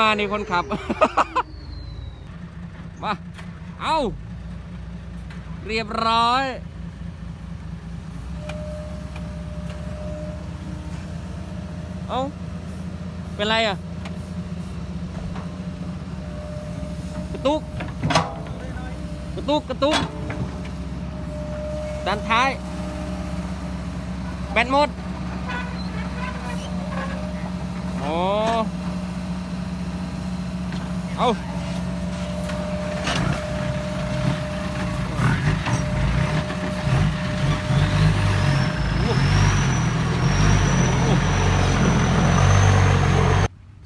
มานี่คนขับ มา เอาเรียบร้อย เอาเป็นไรอะกระตุก กระตุก กระตุกด้านท้าย แบตหมด โอ้ เอา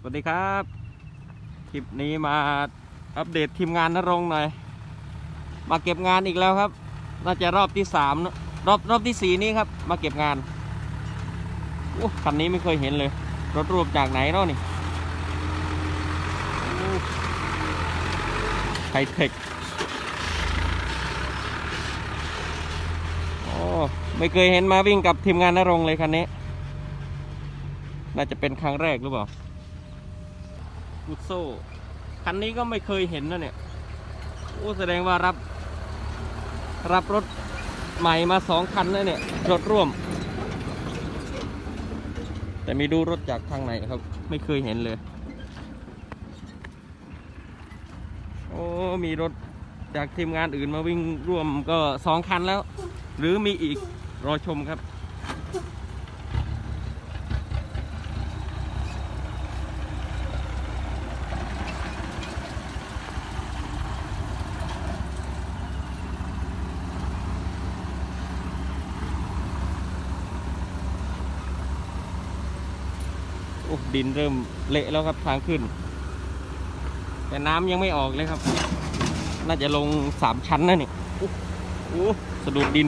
สวัสดีครับ คลิปนี้มาอัปเดตทีมงานนรงหน่อย มาเก็บงานอีกแล้วครับ น่าจะรอบที่สามรอบรอบที่สี่นี้ครับ มาเก็บงานโอ้คันนี้ไม่เคยเห็นเลย รถรวมจากไหนเนาะนี่โอ้ไฮเทคโอ้ไม่เคยเห็นมาวิ่งกับทีมงานนรงเลยคันนี้ น่าจะเป็นครั้งแรกหรือเปล่ากุโซ่คันนี้ก็ไม่เคยเห็นนะเนี่ยโอ้แสดงว่ารับ รับรถใหม่มาสองคันแล้วเนี่ย รถร่วม แต่ไม่ดูรถจากทางไหนครับ ไม่เคยเห็นเลย โอ้มีรถจากทีมงานอื่นมาวิ่งร่วมก็สองคันแล้ว หรือมีอีกรอชมครับ ดินเริ่มเละแล้วครับทางขึ้น แต่น้ำยังไม่ออกเลยครับ น่าจะลงสามชั้นนะนี่โอ้โอ้สะดุดดิน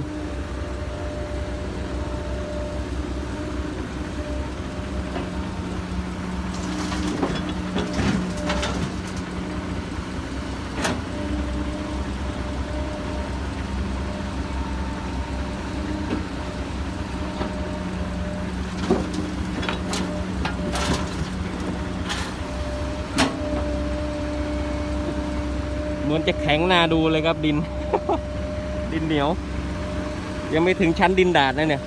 จะแข็งหนาดูเลยครับดิน ดินเหนียว ยังไม่ถึงชั้นดินดาดนะเนี่ย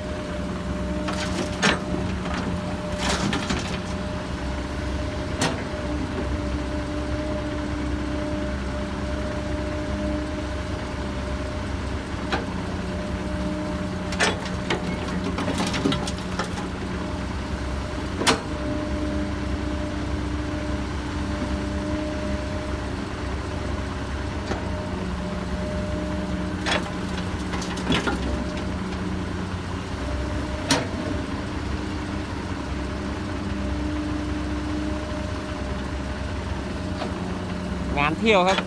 งานเที่ยวครับ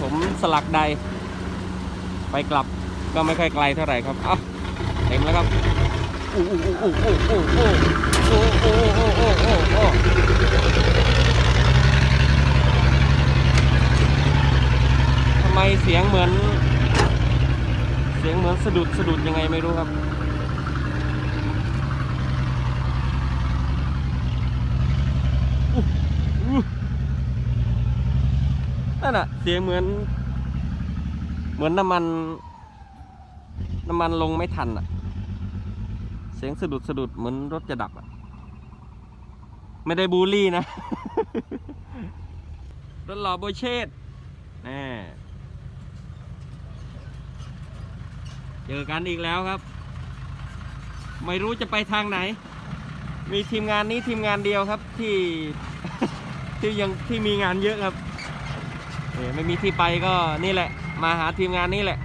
ผมสลักใด ไปกลับก็ไม่ค่อยไกลเท่าไหร่ครับเอ้าเต็มแล้วครับโอู้อู้อู้อู้อู้อู้อู้อู้อู้อู้อู้อู้อู้ทำไมเสียงเหมือน เสียงเหมือนสะดุดสะดุดยังไงไม่รู้ครับ นั่ะ เสียงเหมือน เหมือนน้ำมัน น้ำมันลงไม่ทันอะเสียงสะดุดสะดุดเหมือนรถจะดับอะไม่ได้บูลลี่นะ รถหล่อโบเชตแน่เจอกันอีกแล้วครับ ไม่รู้จะไปทางไหน มีทีมงานนี้ทีมงานเดียวครับที่ที่ยังที่มีงานเยอะครับ ไม่มีที่ไปก็นี่แหละ มาหาทีมงานนี้แหละ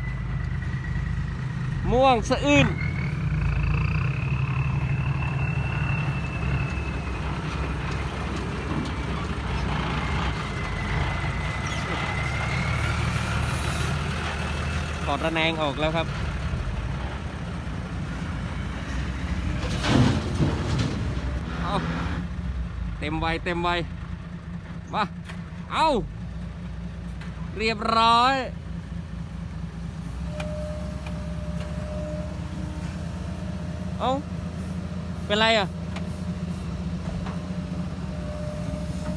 ม่วงสะอื้นถอดระแนงออกแล้วครับเอาเต็มไวเต็มไวมา เอา เรียบร้อย เอาเป็นไรอะ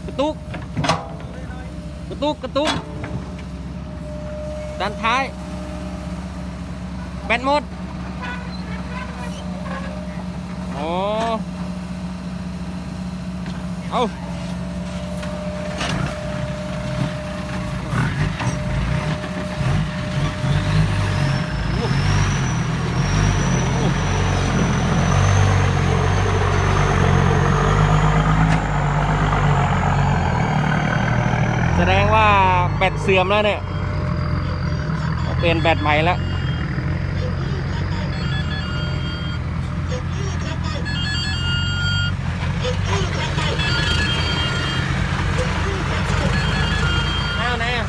ระตุก กระตุก กระตุก ด้านท้าย แบตหมด โอ้ เอาโอ้โอ้แสดง ว่าแบตเสื่อมแล้วเนี่ยเปลี่ยนแบตใหม่แล้วอ้าวไหนอะ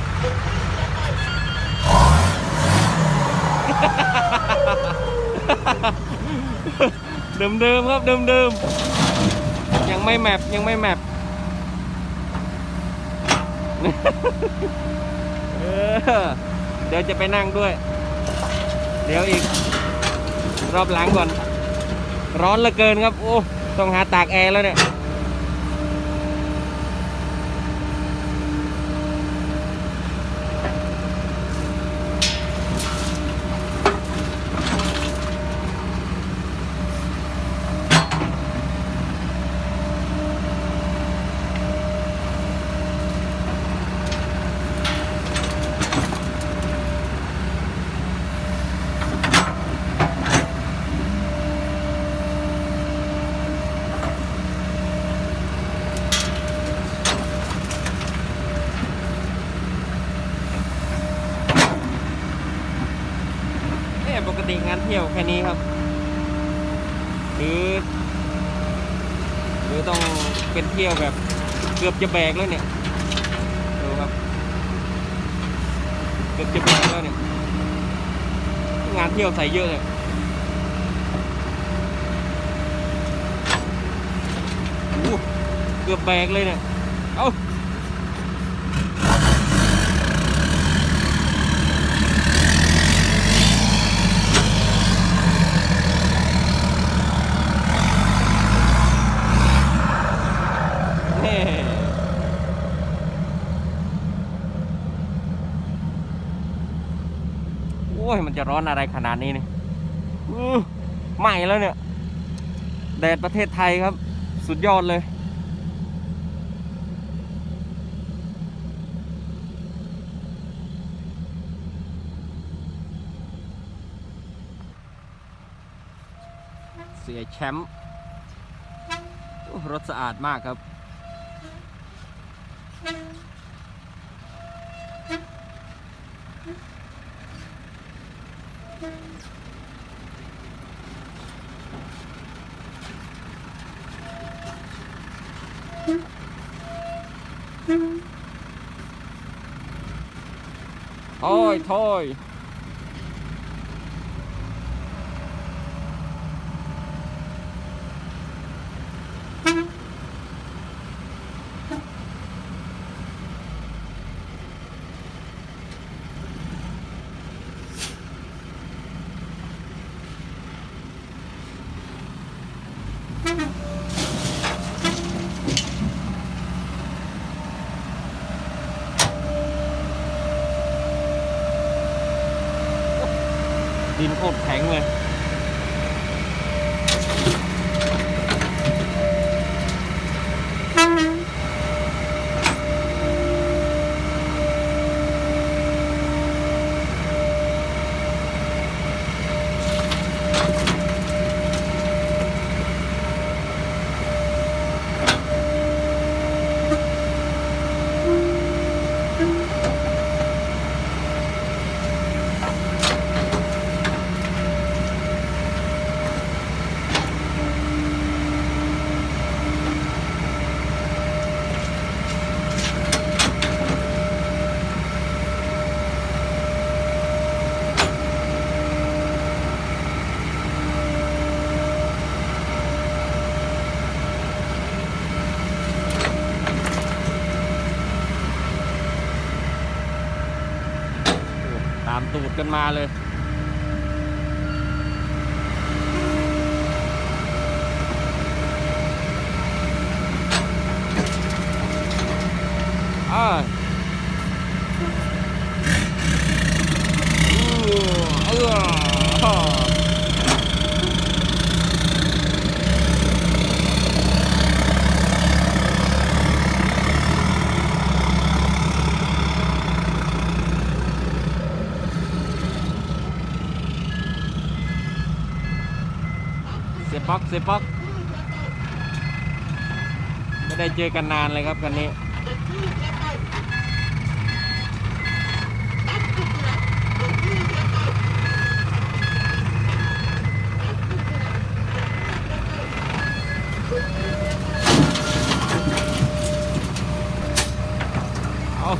เดิมเดิมๆครับเดิมเดิมๆยังไม่แมปยังไม่แมป เออเดี๋ยวจะไปนั่งด้วย เดี๋ยวอีก รอบหลังก่อน ร้อนเหลือเกินครับ โอ้ ต้องหาตากแอร์แล้วเนี่ยีงานเที่ยวแค่นี้ครับ หรือ หรือต้องเป็นเที่ยวแบบเกือบจะแบกแล้วเนี่ยดูครับ เกือบจะแบกแล้วเนี่ย งานเที่ยวใส่เยอะเลยโอ้เกือบแบกเลยเนี่ย เอ้าฮ้โอ้ ยมันจะร้อนอะไรขนาดนี้เนี่ยอื้อไหม้แล้วเนี่ย แดดประเทศไทยครับ สุดยอดเลย เสียแชมป์รถสะอาดมากครับ โอ้ามตูดกันมาเลย อ่าอู้เออเสียบ ป๊อกเสียบป๊อกไม่ได้เจอกันนานเลยครับคันนี้เอา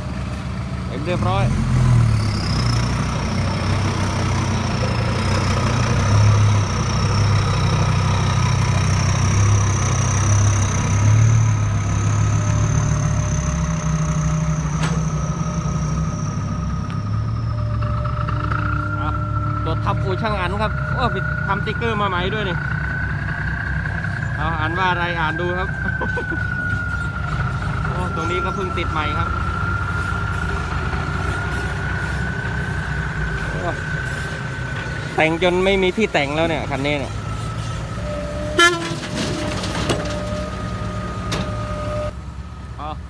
เต็มเรียบร้อย อะตัวทับอู ช่างอันครับโอ้ไปทำติ๊กเกอร์มาใหม่ด้วยนี่เอาอ่านว่าอะไรอ่านดูครับโอ้ตรงนี้ก็เพิ่งติดใหม่ครับแต่งจนไม่มีที่แต่งแล้วเนี่ยคันนี้เนี่ย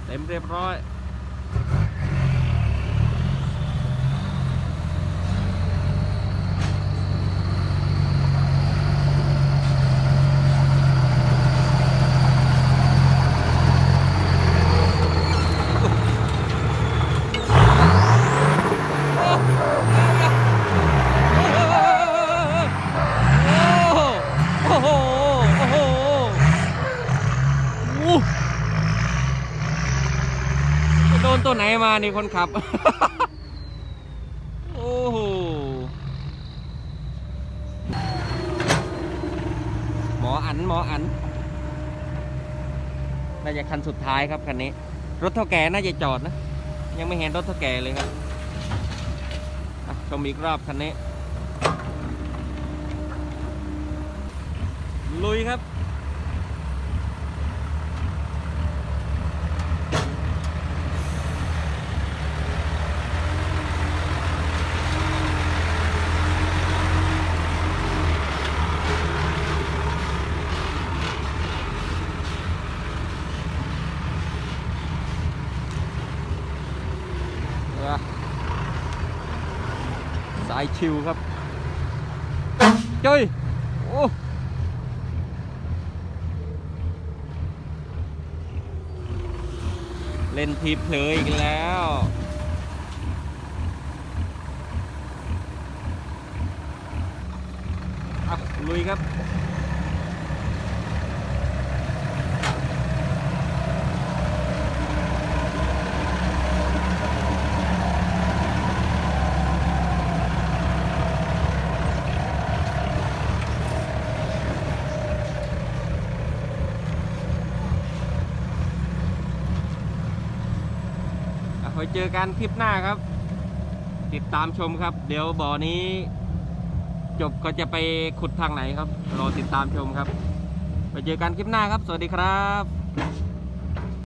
เต็มเรียบร้อย โอ้โห โอ้โห โอ้โหไปโด นตัวไหนมานี่คนขับ โอ้โห หมออันหมออัน น่าจะคันสุดท้ายครับคันนี้ รถเท่าแก่น่าจะจอดนะ ยังไม่เห็นรถเท่าแก่เลยครับชมอีกรอบคันนี้ ลุยครับ สายชิวครับจ้อยโอ้เล่นทีเผลออีกแล้วอะลุยครับ เจอกันคลิปหน้าครับ ติดตามชมครับ เดี๋ยวบ่อนี้ จบก็จะไปขุดทางไหนครับ รอติดตามชมครับ ไปเจอกันคลิปหน้าครับ สวัสดีครับ